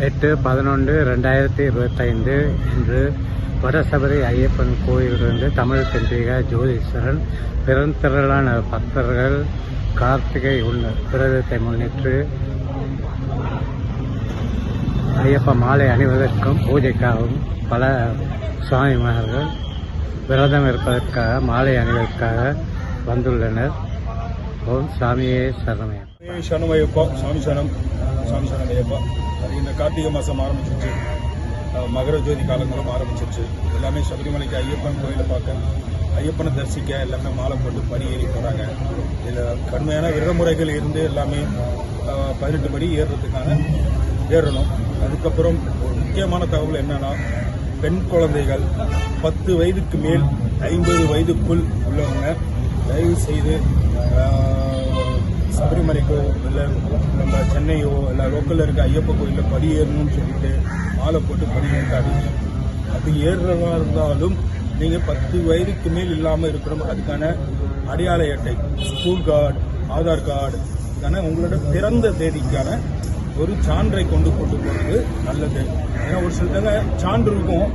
எட்டு பதினொன்று ரெண்டாயிரத்தி இருபத்தைந்து இன்று வடசபரி ஐயப்பன் கோயிலிருந்து தமிழ் சென்றிக ஜோதீஸ்வரன் பெருந்திரளான பக்தர்கள் கார்த்திகை உள்ள விரதத்தை முன்னிட்டு ஐயப்ப மாலை அணிவதற்கும் பூஜைக்காகவும் பல சுவாமிமார்கள் விரதம் இருப்பதற்காக மாலை அணிவதற்காக வந்துள்ளனர். ஓம் சாமியே சரணமயம் சனம் ஐயப்பா சாமி சனம் சாமி சனம் ஐயப்பா. இந்த கார்த்திகை மாதம் ஆரம்பிச்சிருச்சு. மகர ஜோதி காலங்களும் ஆரம்பிச்சிருச்சு. எல்லாமே சபரிமலைக்கு ஐயப்பன் கோயிலை பார்க்க ஐயப்பனை தரிசிக்க எல்லாமே மாலை போட்டு படி ஏறி போகிறாங்க இதில் கடுமையான விரமுறைகள் இருந்து எல்லாமே பதினெட்டு படி ஏறுறதுக்கான ஏறணும். அதுக்கப்புறம் ஒரு முக்கியமான தகவல் என்னன்னா பெண் குழந்தைகள் பத்து வயதுக்கு மேல் ஐம்பது வயதுக்குள் உள்ளவங்க தயவு செய்து சபரிமலைக்கோ இல்லை நம்ம சென்னையோ இல்லை லோக்கலில் இருக்க ஐயப்ப கோயிலில் படி ஏறணும்னு சொல்லிட்டு மாலை போட்டு படி ஏற்காதீங்க அது ஏறுறதா இருந்தாலும் நீங்கள் பத்து வயதுக்கு மேல் இல்லாமல் இருக்கணும் அதுக்கான அடையாள அட்டை ஸ்கூல் கார்டு ஆதார் கார்டு இதுக்கான உங்களோட பிறந்த தேதிக்கான ஒரு சான்றை கொண்டு கொண்டு போகிறது நல்லது. ஏன்னா ஒரு சில சான்று இருக்கும்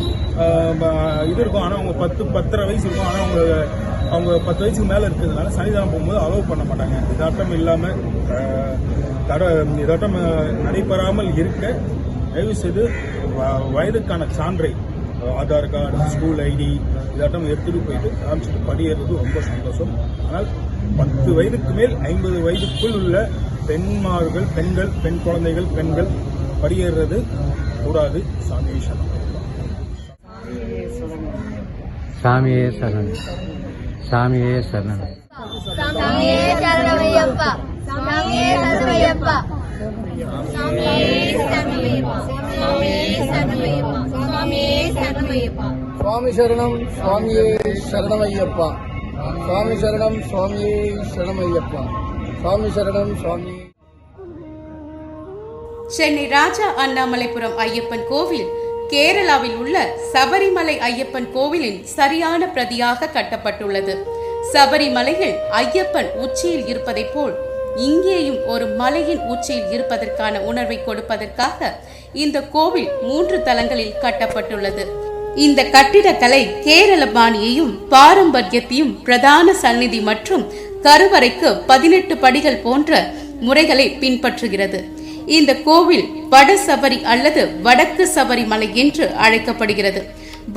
இது இருக்கும். ஆனால் அவங்க பத்து பத்தரை வயசு இருக்கும். ஆனால் அவங்க அவங்க பத்து வயசுக்கு மேலே இருக்கிறதுனால சன்னிதானம் போகும்போது அலோவ் பண்ண மாட்டாங்க. இதாட்டம் இல்லாமல் தட இதாட்டம் நடைபெறாமல் இருக்க தயவு செய்து வ- வயதுக்கான சான்றை ஆதார் கார்டு ஸ்கூல் ஐடி இதாட்டம் எடுத்துட்டு போயிட்டு காமிச்சிட்டு படியேறது ரொம்ப சந்தோஷம். ஆனால் பத்து வயதுக்கு மேல் ஐம்பது வயதுக்குள் உள்ள பெண்மார்கள் பெண்கள் பெண் குழந்தைகள் பெண்கள் படியேறது கூடாது. சாமி சரணம். சாமியே சரணம். சாமியே சரணம். சாமியே சரணமையப்பா. சாமியே சரணமையப்பா. சாமியே சரணமையப்பா. சாமியே சரணமையப்பா. சாமியே சரணமையப்பா. சுவாமி சரணம் சுவாமியே சரணமையப்பா. சுவாமி சரணம் சுவாமியே சரணமையப்பா. சுவாமி சரணம் சுவாமி. சென்னை ராஜா அண்ணாமலைபுரம் ஐயப்பன் கோவில் கேரளாவில் உள்ள சபரிமலை ஐயப்பன் கோவிலின் சரியான பிரதியாக கட்டப்பட்டுள்ளது. சபரிமலையில் ஐயப்பன் உச்சியில் இருப்பதைப் போல் இங்கேயும் ஒரு மலையின் உச்சியில் இருப்பதற்கான உணர்வை கொடுப்பதற்காக இந்த கோவில் மூன்று தலங்களில் கட்டப்பட்டுள்ளது. இந்த கட்டிடக்கலை கேரள பாணியையும் பாரம்பரியத்தையும் பிரதான சந்நிதி மற்றும் கருவறைக்கு பதினெட்டு படிகள் போன்ற முறைகளை பின்பற்றுகிறது. இந்த கோவில் வட சபரி அல்லது வடக்கு சபரிமலை என்று அழைக்கப்படுகிறது.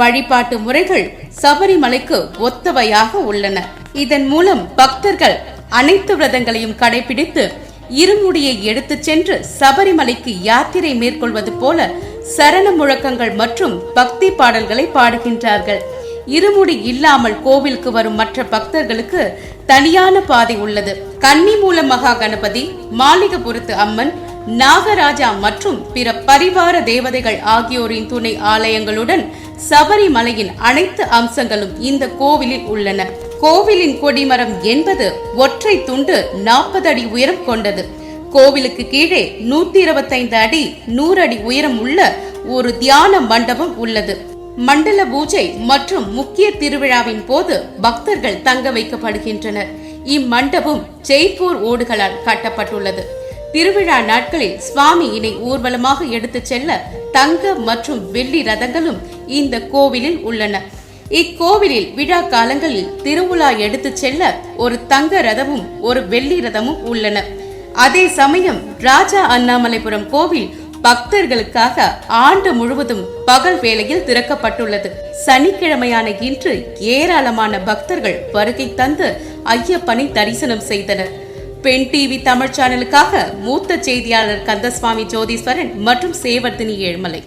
வழிபாட்டு முறைகள் சபரிமலைக்கு ஒத்தவையாக உள்ளன. இதன் மூலம் பக்தர்கள் அனைத்து விரதங்களையும் கடைபிடித்து இருமுடியை எடுத்துச் சென்று சபரிமலைக்கு யாத்திரை மேற்கொள்வது போல சரண முழக்கங்கள் மற்றும் பக்தி பாடல்களை பாடுகின்றார்கள். இருமுடி இல்லாமல் கோவிலுக்கு வரும் மற்ற பக்தர்களுக்கு தனியான பாதை உள்ளது. கன்னிமூல மகா கணபதி மாளிகபுரத்து அம்மன் நாகராஜா மற்றும் பிற பரிவார தேவதைகள் ஆகியோரின் துணை ஆலயங்களுடன் சபரிமலையின் அனைத்து அம்சங்களும் இந்த கோவிலில் உள்ளன. கோவிலின் கொடிமரம் என்பது ஒற்றை துண்டு நாற்பது அடி உயரம் கொண்டது. கோவிலுக்கு கீழே நூத்தி இருபத்தைந்து அடி நூறு அடி உயரம் உள்ள ஒரு தியான மண்டபம் உள்ளது. மண்டல பூஜை மற்றும் முக்கிய திருவிழாவின் போது பக்தர்கள் தங்க வைக்கப்படுகின்றனர். இம்மண்டபம் ஜெய்ப்பூர் ஓடுகளால் கட்டப்பட்டுள்ளது. திருவிழா நாட்களில் சுவாமியினை ஊர்வலமாக எடுத்துச் செல்ல தங்க மற்றும் வெள்ளி ரதங்களும் இந்த கோவிலில் உள்ளன. இக்கோவிலில் விழா காலங்களில் திருவிழா எடுத்துச் செல்ல ஒரு தங்க ரதமும் ஒரு வெள்ளி ரதமும் உள்ளன. அதே சமயம் ராஜா அண்ணாமலைபுரம் கோவில் பக்தர்களுக்காக ஆண்டு முழுவதும் பகல் வேளையில் திறக்கப்பட்டுள்ளது. சனிக்கிழமையான இன்று ஏராளமான பக்தர்கள் வருகை தந்து ஐயப்பனை தரிசனம் செய்தனர். பெண் டிவி தமிழ் சேனலுக்காக மூத்த செய்தியாளர் கந்தசுவாமி ஜோதீஸ்வரன் மற்றும் சேவர்தினி ஏழ்மலை.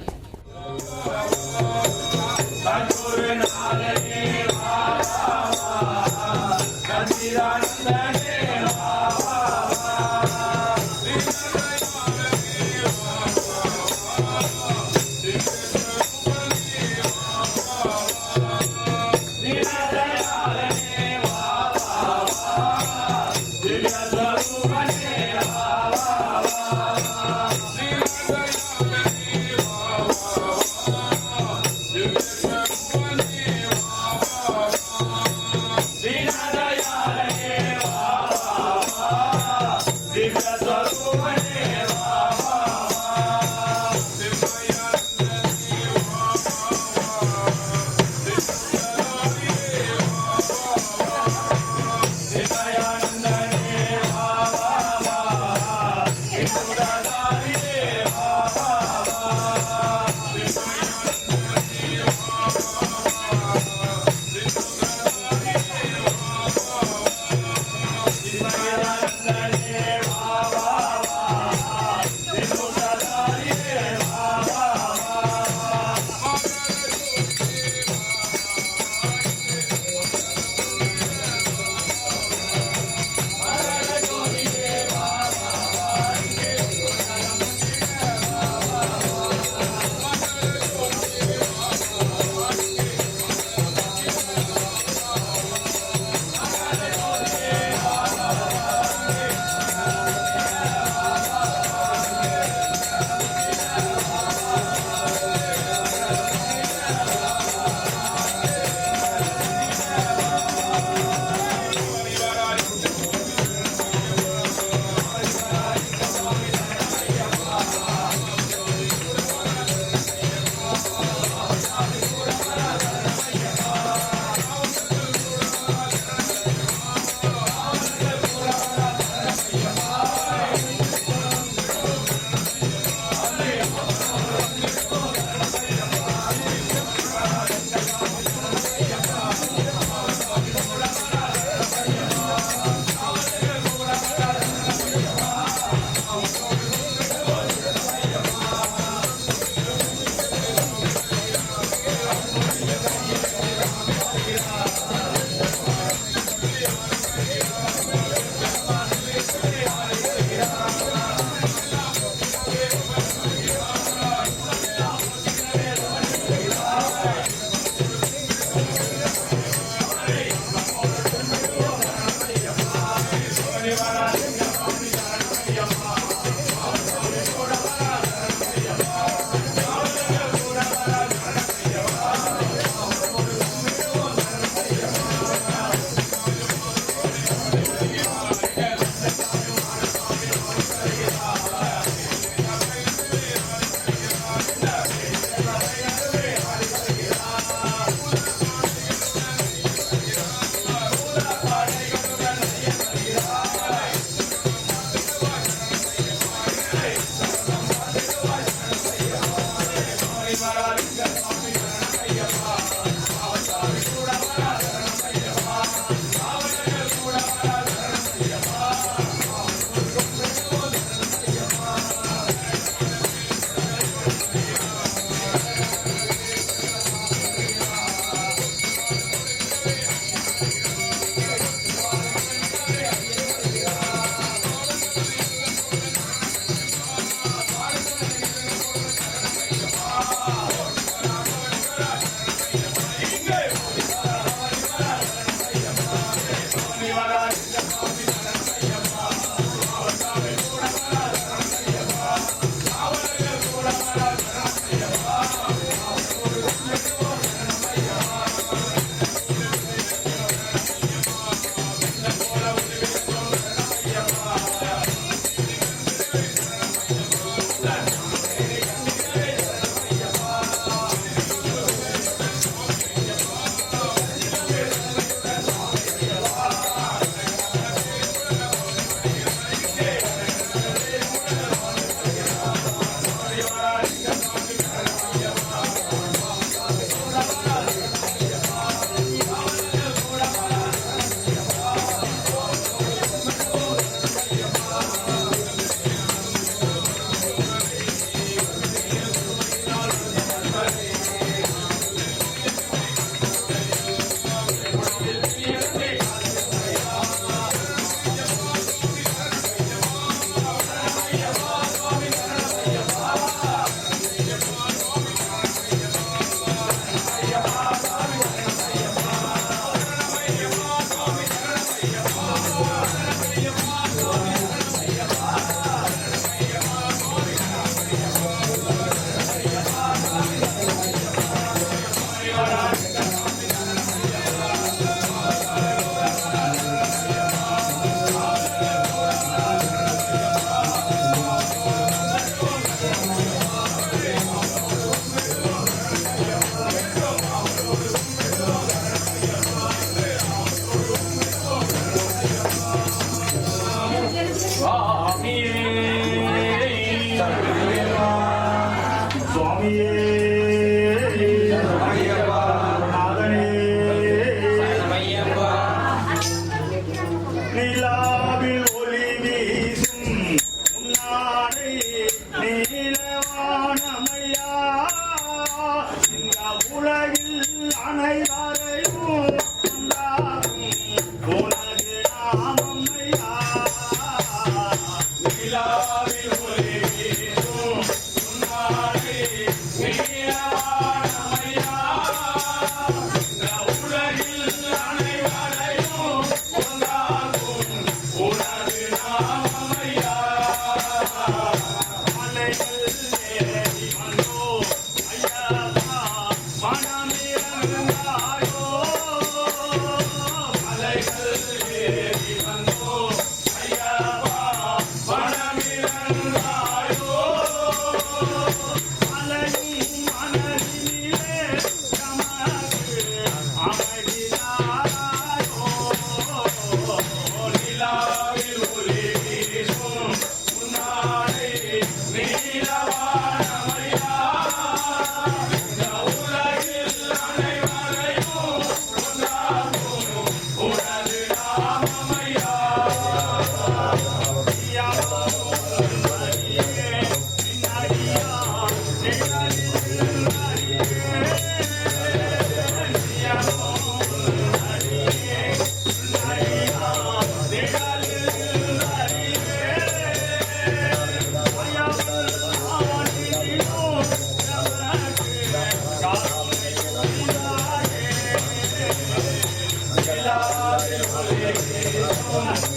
Bye.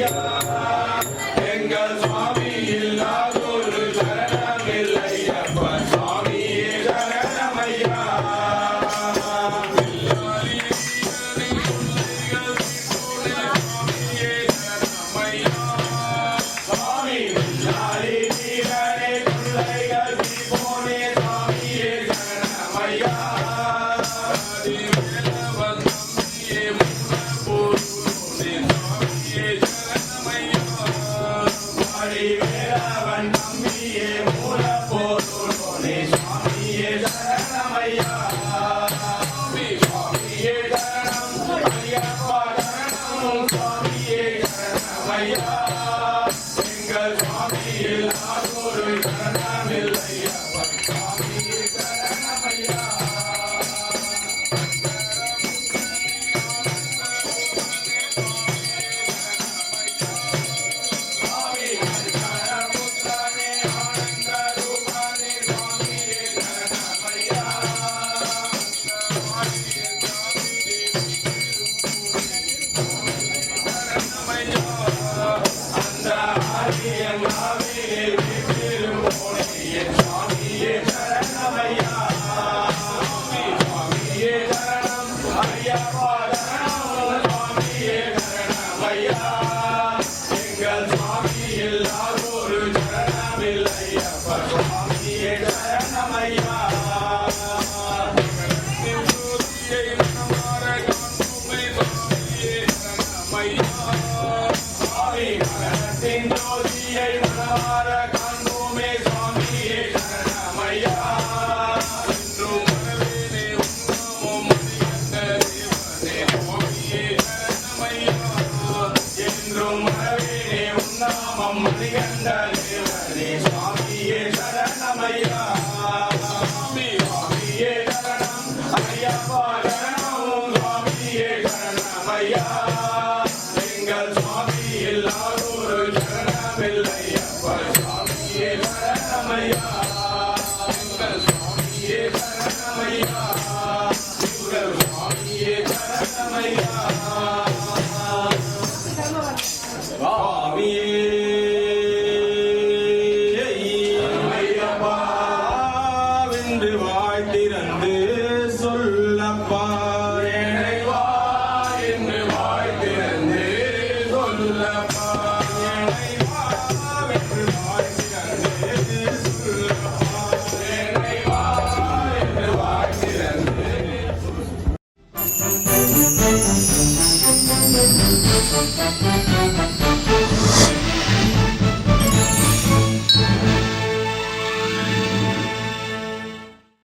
Yeah.